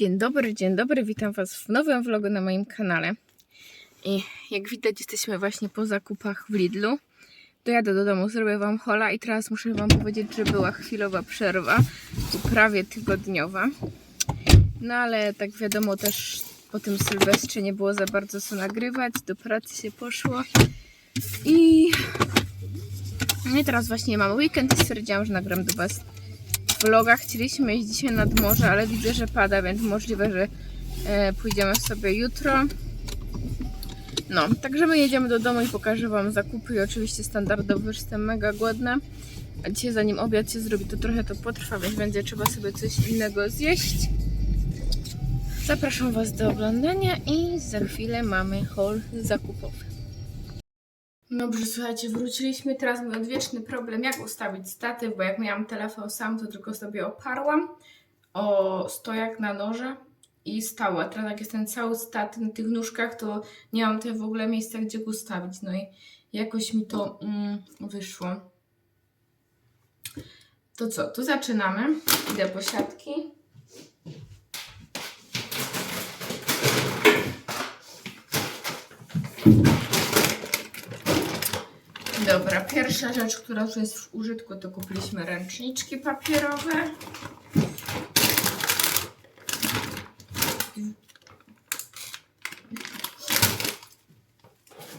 Dzień dobry, dzień dobry, witam Was w nowym vlogu na moim kanale. I jak widać, jesteśmy właśnie po zakupach w Lidlu. Dojadę do domu, zrobię Wam hola i teraz muszę Wam powiedzieć, że była chwilowa przerwa, prawie tygodniowa. No ale tak wiadomo też po tym Sylwestrze nie było za bardzo co nagrywać, do pracy się poszło. I, no i teraz właśnie mamy weekend i stwierdziłam, że nagram do Was vloga. Chcieliśmy iść dzisiaj nad morze, ale widzę, że pada, więc możliwe, że e, pójdziemy sobie jutro. No, także my jedziemy do domu i pokażę Wam zakupy i oczywiście standardowo już jestem mega głodna. A dzisiaj zanim obiad się zrobi, to trochę to potrwa, więc będzie trzeba sobie coś innego zjeść. Zapraszam Was do oglądania i za chwilę mamy haul zakupowy. Dobrze, słuchajcie, wróciliśmy. Teraz mój odwieczny problem, jak ustawić statyw, bo jak miałam telefon sam, to tylko sobie oparłam o stojak na noże i stała. Teraz jak jest ten cały statyw na tych nóżkach, to nie mam tutaj w ogóle miejsca, gdzie go ustawić. No i jakoś mi to mm, wyszło. To co, tu zaczynamy. Idę po siatki. Dobra, pierwsza rzecz, która już jest w użytku, to kupiliśmy ręczniczki papierowe.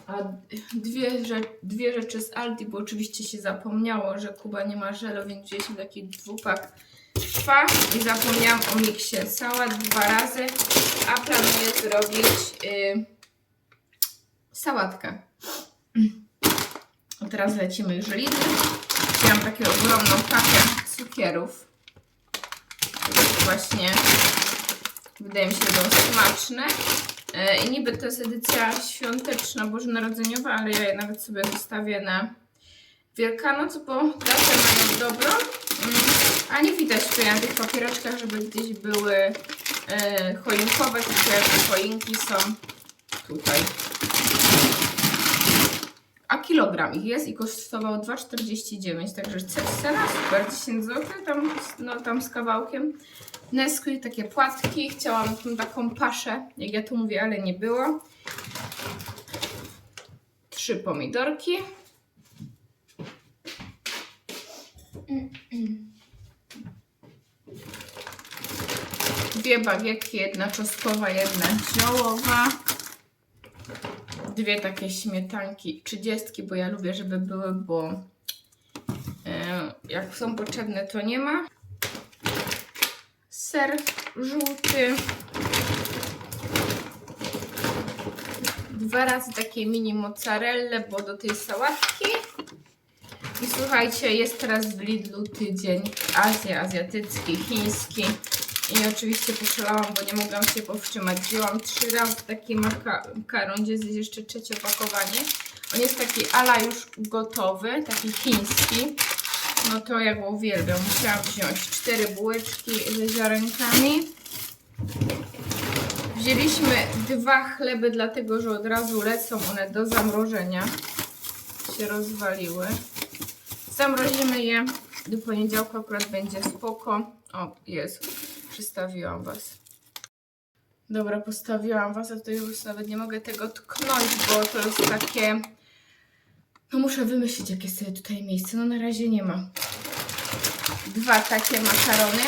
A dwie, dwie rzeczy z Aldi, bo oczywiście się zapomniało, że Kuba nie ma żelu, więc wzięliśmy taki dwupak trwa i zapomniałam o miksie sałat dwa razy, a planuję zrobić y, sałatkę. Teraz lecimy już Lidl. Wziąłam taką ogromną pakę cukierów. Właśnie wydaje mi się, że będą smaczne. E, I niby to jest edycja świąteczna, bożonarodzeniowa, ale ja je nawet sobie zostawię na Wielkanoc, bo datę mają dobrą. Mm, A nie widać tutaj na tych papiereczkach, żeby gdzieś były e, choinkowe, tylko choinki są tutaj kilogram ich jest i kosztował 2,49, także ce- cena super, 10 zł, tam, no, tam z kawałkiem. Nesquik, takie płatki, chciałam tą taką paszę, jak ja to mówię, ale nie było. Trzy pomidorki. Dwie bagietki, jedna czosnkowa, jedna ziołowa dwie takie śmietanki, trzydziestki, bo ja lubię, żeby były, bo e, jak są potrzebne, to nie ma. Ser żółty. Dwa razy takie mini mozzarelle, bo do tej sałatki. I słuchajcie, jest teraz w Lidlu tydzień Azji, azjatycki, chiński. I oczywiście poszalałam, bo nie mogłam się powstrzymać. Wzięłam trzy razy taki maka- makaron, gdzie jest jeszcze trzecie opakowanie. On jest taki ala już gotowy, taki chiński. No to ja go uwielbiam. Musiałam wziąć cztery bułeczki ze ziarenkami. Wzięliśmy dwa chleby, dlatego że od razu lecą one do zamrożenia. Się rozwaliły. Zamrozimy je. Do poniedziałku akurat będzie spoko. O, jest. Przystawiłam Was. Dobra, postawiłam Was, a tutaj już nawet nie mogę tego tknąć, bo to jest takie... No muszę wymyślić, jakie sobie tutaj miejsce. No na razie nie ma. Dwa takie makarony.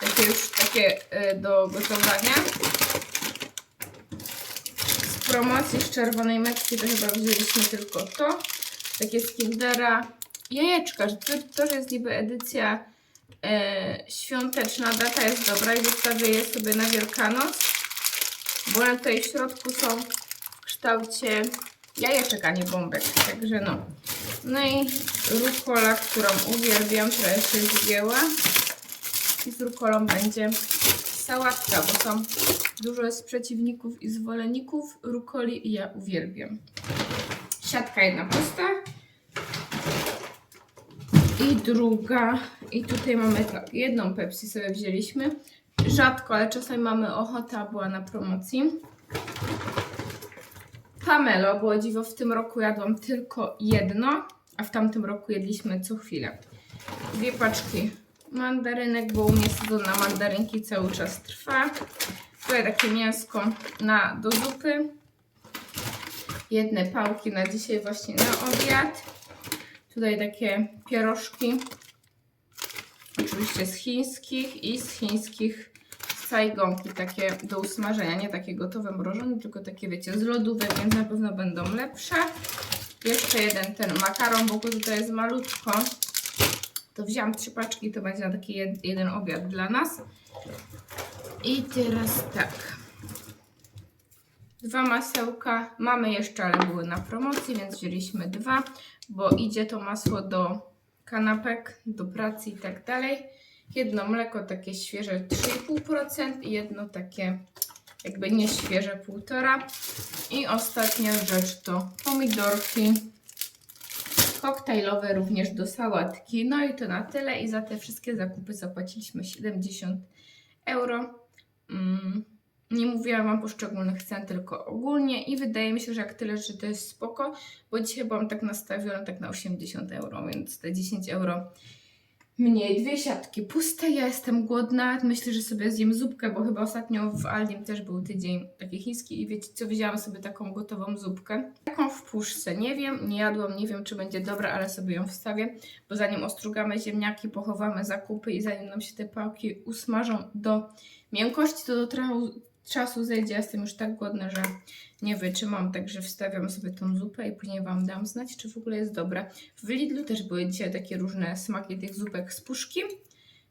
Takie już takie y, do gotowania. Z promocji z czerwonej metki to chyba wzięliśmy tylko to. Takie z Kindera. Jajeczka, to, jest niby edycja e, świąteczna, data jest dobra i zostawię je sobie na Wielkanoc, bo one tutaj w środku są w kształcie jajeczek, a nie bombek, także no. No i rukola, którą uwielbiam, która się zgięła i z rukolą będzie sałatka, bo są dużo jest przeciwników i zwolenników rukoli i ja uwielbiam. Siatka jedna pusta, i druga. I tutaj mamy tak, jedną Pepsi sobie wzięliśmy. Rzadko, ale czasami mamy ochotę, była na promocji. Pamelo, bo o dziwo w tym roku jadłam tylko jedno, a w tamtym roku jedliśmy co chwilę. Dwie paczki mandarynek, bo u mnie sezon na mandarynki cały czas trwa. Tutaj takie mięsko na, do zupy. Jedne pałki na dzisiaj właśnie na obiad. Tutaj takie pierożki. Oczywiście z chińskich i z chińskich sajgonki takie do usmażenia, nie takie gotowe mrożone, tylko takie wiecie z lodówek, więc na pewno będą lepsze. Jeszcze jeden ten makaron, bo tutaj jest malutko. To wziąłam trzy paczki, to będzie na taki jed, jeden obiad dla nas. I teraz tak. Dwa masełka. Mamy jeszcze, ale były na promocji, więc wzięliśmy dwa, bo idzie to masło do kanapek, do pracy i tak dalej. Jedno mleko takie świeże 3,5% i jedno takie jakby nieświeże 1,5%. I ostatnia rzecz to pomidorki koktajlowe również do sałatki. No i to na tyle i za te wszystkie zakupy zapłaciliśmy 70 euro. Mm, nie mówiłam Wam poszczególnych cen, tylko ogólnie i wydaje mi się, że jak tyle, że to jest spoko, bo dzisiaj byłam tak nastawiona tak na 80 euro, więc te 10 euro mniej. Dwie siatki puste, ja jestem głodna, myślę, że sobie zjem zupkę, bo chyba ostatnio w Aldim też był tydzień taki chiński i wiecie co, wzięłam sobie taką gotową zupkę. Taką w puszce, nie wiem, nie jadłam, nie wiem czy będzie dobra, ale sobie ją wstawię, bo zanim ostrugamy ziemniaki, pochowamy zakupy i zanim nam się te pałki usmażą do miękkości, to do czasu zejdzie. Ja jestem już tak głodna, że nie wytrzymam, także wstawiam sobie tą zupę i później Wam dam znać, czy w ogóle jest dobra. W Lidlu też były dzisiaj takie różne smaki tych zupek z puszki.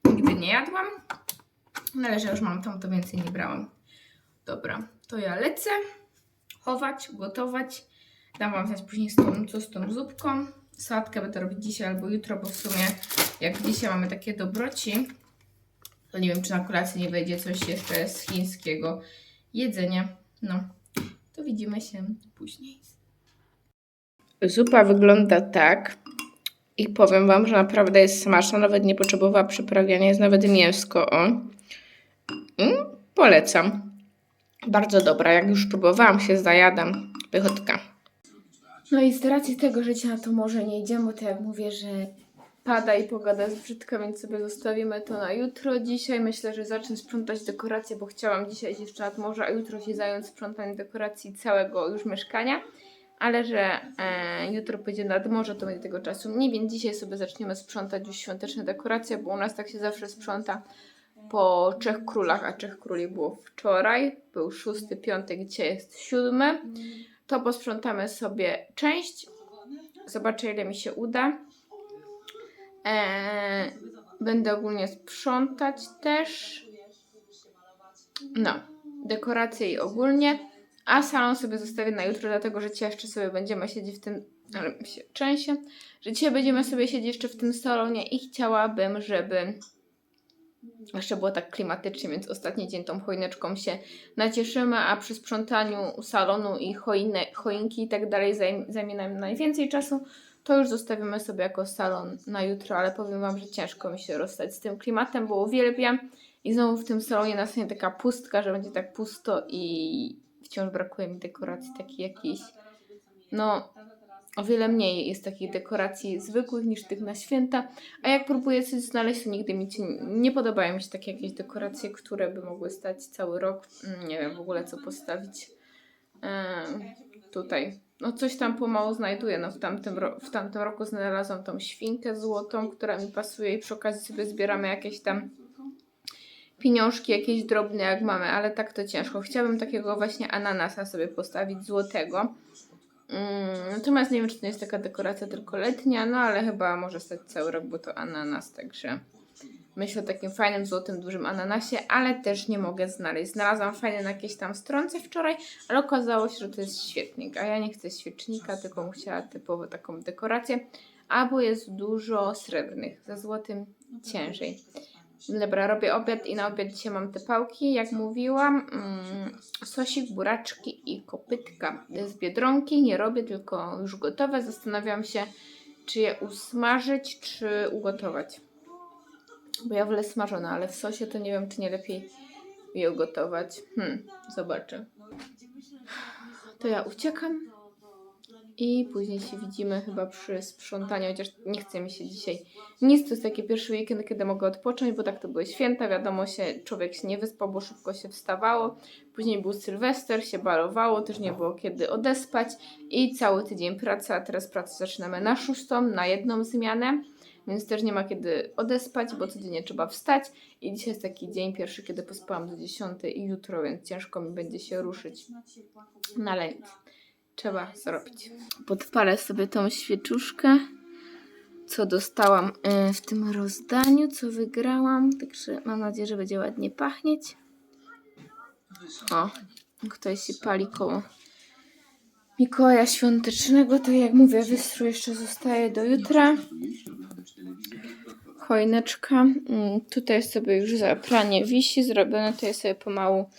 Nigdy nie jadłam, no ale że już mam tam, to więcej nie brałam. Dobra, to ja lecę chować, gotować. Dam Wam znać później z tą, co z tą zupką. Sałatkę będę robić dzisiaj albo jutro, bo w sumie jak dzisiaj mamy takie dobroci, to nie wiem, czy na kolację nie wejdzie coś jeszcze z chińskiego jedzenia. No, to widzimy się później. Zupa wygląda tak. I powiem Wam, że naprawdę jest smaczna. Nawet nie potrzebowała przyprawiania. Jest nawet mięsko. O. Mm, polecam. Bardzo dobra. Jak już próbowałam, się zajadam. Pychotka. No i z racji tego, że dzisiaj na to morze nie idziemy, bo to jak mówię, że pada i pogoda jest brzydka, więc sobie zostawimy to na jutro. Dzisiaj myślę, że zacznę sprzątać dekoracje, bo chciałam dzisiaj jeszcze nad morze, a jutro się zająć sprzątaniem dekoracji całego już mieszkania. Ale że e, jutro pójdzie nad morze, to będzie tego czasu mniej, więc dzisiaj sobie zaczniemy sprzątać już świąteczne dekoracje, bo u nas tak się zawsze sprząta po Trzech Królach, a Trzech Króli było wczoraj, był szósty, piątek, dzisiaj jest siódmy. To posprzątamy sobie część, zobaczę ile mi się uda. Eee, będę ogólnie sprzątać też. No, dekoracje i ogólnie. A salon sobie zostawię na jutro, dlatego że dzisiaj jeszcze sobie będziemy siedzieć w tym. Ale się trzęsie. Że dzisiaj będziemy sobie siedzieć jeszcze w tym salonie i chciałabym, żeby jeszcze było tak klimatycznie, więc ostatni dzień tą choineczką się nacieszymy, a przy sprzątaniu salonu i choine, choinki i tak dalej zajm- zajmie nam najwięcej czasu to już zostawimy sobie jako salon na jutro, ale powiem Wam, że ciężko mi się rozstać z tym klimatem, bo uwielbiam. I znowu w tym salonie nastanie taka pustka, że będzie tak pusto i wciąż brakuje mi dekoracji takich jakichś, no o wiele mniej jest takich dekoracji zwykłych niż tych na święta, a jak próbuję coś znaleźć, to nigdy mi się nie podobają mi się takie jakieś dekoracje, które by mogły stać cały rok, Mm, nie wiem w ogóle co postawić. Tutaj. No coś tam pomału znajduję. No w tamtym, w tamtym roku znalazłam tą świnkę złotą, która mi pasuje i przy okazji sobie zbieramy jakieś tam pieniążki, jakieś drobne jak mamy, ale tak to ciężko. Chciałabym takiego właśnie ananasa sobie postawić złotego. Mm, natomiast nie wiem, czy to jest taka dekoracja tylko letnia, no ale chyba może stać cały rok, bo to ananas, także myślę o takim fajnym, złotym, dużym ananasie, ale też nie mogę znaleźć. Znalazłam fajny na jakiejś tam stronce wczoraj, ale okazało się, że to jest świetnik, a ja nie chcę świecznika, tylko chciała typowo taką dekorację, albo jest dużo srebrnych, ze złotym ciężej. Dobra, robię obiad i na obiad dzisiaj mam te pałki, jak mówiłam, mm, sosik, buraczki i kopytka z Biedronki, nie robię, tylko już gotowe, zastanawiam się, czy je usmażyć, czy ugotować. Bo ja wolę smażone, ale w sosie to nie wiem, czy nie lepiej je ugotować. Hmm, zobaczę. To ja uciekam I później się widzimy chyba przy sprzątaniu, chociaż nie chce mi się dzisiaj nic. To jest taki pierwszy weekend, kiedy mogę odpocząć, bo tak to były święta. Wiadomo, się człowiek się nie wyspał, bo szybko się wstawało. Później był Sylwester, się balowało, też nie było kiedy odespać. I cały tydzień praca. Teraz pracę zaczynamy na szóstą, na jedną zmianę. Więc też nie ma kiedy odespać, bo codziennie trzeba wstać. I dzisiaj jest taki dzień pierwszy, kiedy pospałam do 10 i jutro, więc ciężko mi będzie się ruszyć. Nic. Trzeba zrobić. Podpalę sobie tą świeczuszkę, co dostałam y, w tym rozdaniu, co wygrałam. Także mam nadzieję, że będzie ładnie pachnieć. O, tutaj się pali koło Mikołaja Świątecznego. To jak mówię, wystrój jeszcze zostaje do jutra. Choineczka. Mm, Tutaj sobie już zapranie wisi zrobione. Tutaj sobie pomału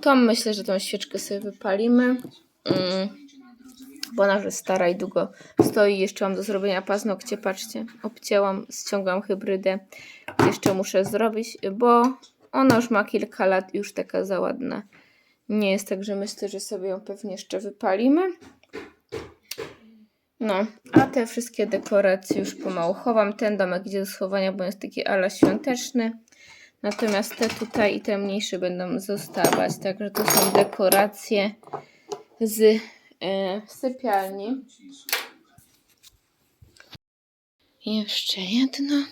tą myślę, że tą świeczkę sobie wypalimy. Mm, bo ona już jest stara i długo stoi. Jeszcze mam do zrobienia paznokcie. Patrzcie, obcięłam, ściągam hybrydę. Jeszcze muszę zrobić, bo ona już ma kilka lat już taka za ładna. Nie jest tak, że myślę, że sobie ją pewnie jeszcze wypalimy. No, a te wszystkie dekoracje już pomału chowam. Ten domek idzie do schowania, bo jest taki ala świąteczny. Natomiast te tutaj i te mniejsze będą zostawać. Także to są dekoracje z e, sypialni. Jeszcze jedno.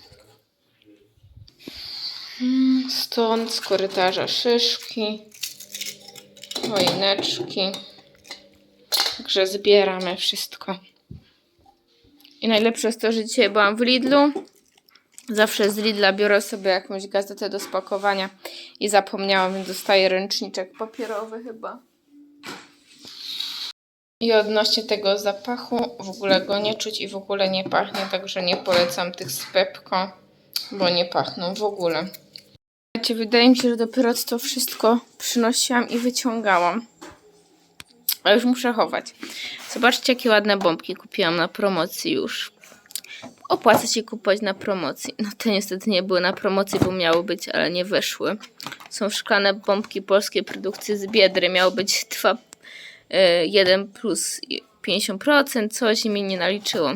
Mm, Stąd z korytarza szyszki, choineczki. Także zbieramy wszystko. I najlepsze jest to, że dzisiaj byłam w Lidlu. Zawsze z Lidla biorę sobie jakąś gazetę do spakowania i zapomniałam, więc dostaję ręczniczek papierowy chyba. I odnośnie tego zapachu, w ogóle go nie czuć i w ogóle nie pachnie, także nie polecam tych z Pepko, bo nie pachną w ogóle. Wydaje mi się, że dopiero to wszystko przynosiłam i wyciągałam. Ale już muszę chować. Zobaczcie, jakie ładne bombki kupiłam na promocji już. Opłaca się kupować na promocji. No te niestety nie były na promocji, bo miały być, ale nie weszły. Są szklane bombki polskiej produkcji z Biedry. Miało być 2, y, 1 plus 50%, coś mi nie naliczyło.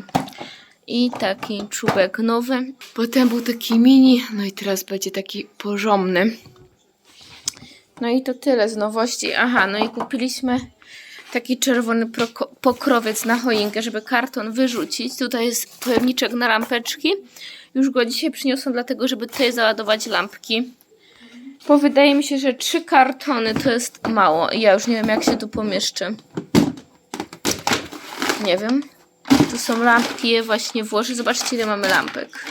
I taki czubek nowy. Potem był taki mini, no i teraz będzie taki porządny. No i to tyle z nowości. Aha, no i kupiliśmy taki czerwony pokrowiec na choinkę, żeby karton wyrzucić. Tutaj jest pojemniczek na lampeczki. Już go dzisiaj przyniosłam, dlatego żeby tutaj załadować lampki. Bo wydaje mi się, że trzy kartony to jest mało. Ja już nie wiem, jak się tu pomieszczę. Nie wiem. Tu są lampki, je właśnie włożę. Zobaczcie, ile mamy lampek.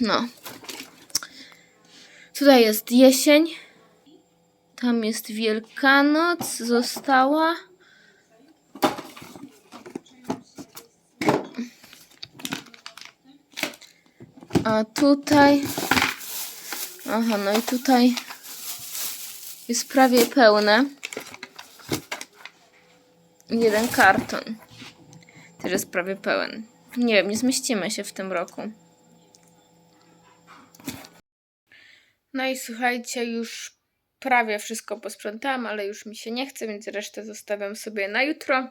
No. Tutaj jest jesień. Tam jest Wielkanoc, została. A tutaj. Aha, no i tutaj jest prawie pełne. Jeden karton. Też jest prawie pełen. Nie wiem, nie zmieścimy się w tym roku. No i słuchajcie, już prawie wszystko posprzątałam, ale już mi się nie chce, więc resztę zostawiam sobie na jutro.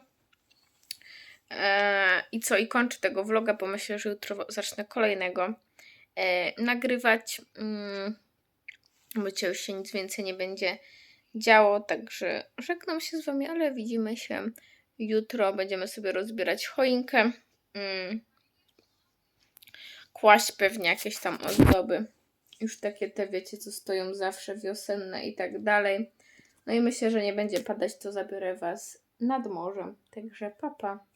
Eee, I co, i kończę tego vloga, bo myślę, że jutro zacznę kolejnego e, nagrywać. Mm, bo już się nic więcej nie będzie działo, także żegnam się z Wami, ale widzimy się jutro. Będziemy sobie rozbierać choinkę. Mm, kłaść pewnie jakieś tam ozdoby już takie te, wiecie, co stoją zawsze wiosenne i tak dalej. No i myślę, że nie będzie padać, to zabiorę Was nad morze. Także papa.